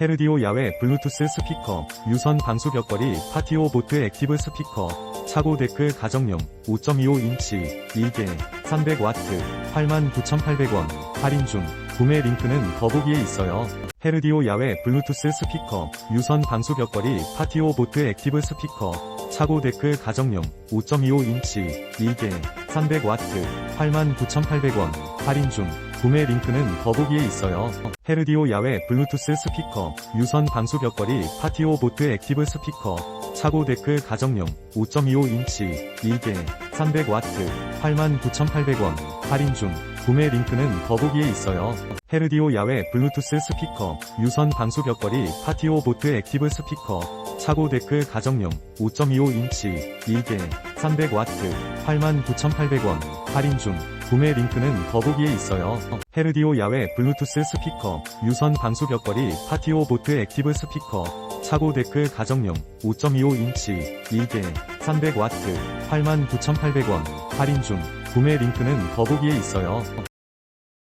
헤르디오 야외 블루투스 스피커, 유선 방수 벽걸이 파티오 보트 액티브 스피커, 차고 데크 가정용 5.25인치 1개 300W 89,800원 할인 중 구매 링크는 더보기에 있어요. 헤르디오 야외 블루투스 스피커, 유선 방수 벽걸이 파티오 보트 액티브 스피커, 차고 데크 가정용 5.25인치 1개 300W 89,800원 할인 중 구매 링크는 더보기에 있어요. 헤르디오 야외 블루투스 스피커, 유선 방수 벽걸이 파티오 보트 액티브 스피커, 차고 데크 가정용 5.25인치 1개 300W 89,800원 할인 중 구매 링크는 더보기에 있어요. 헤르디오 야외 블루투스 스피커, 유선 방수 벽걸이 파티오 보트 액티브 스피커, 차고 데크 가정용 5.25인치 1개 300W 89,800원 할인 중 구매 링크는 더보기에 있어요. 헤르디오 야외 블루투스 스피커, 유선 방수 벽걸이 파티오 보트 액티브 스피커, 차고 데크 가정용 5.25인치 1개 300W 89,800원 할인 중 구매 링크는 더보기에 있어요.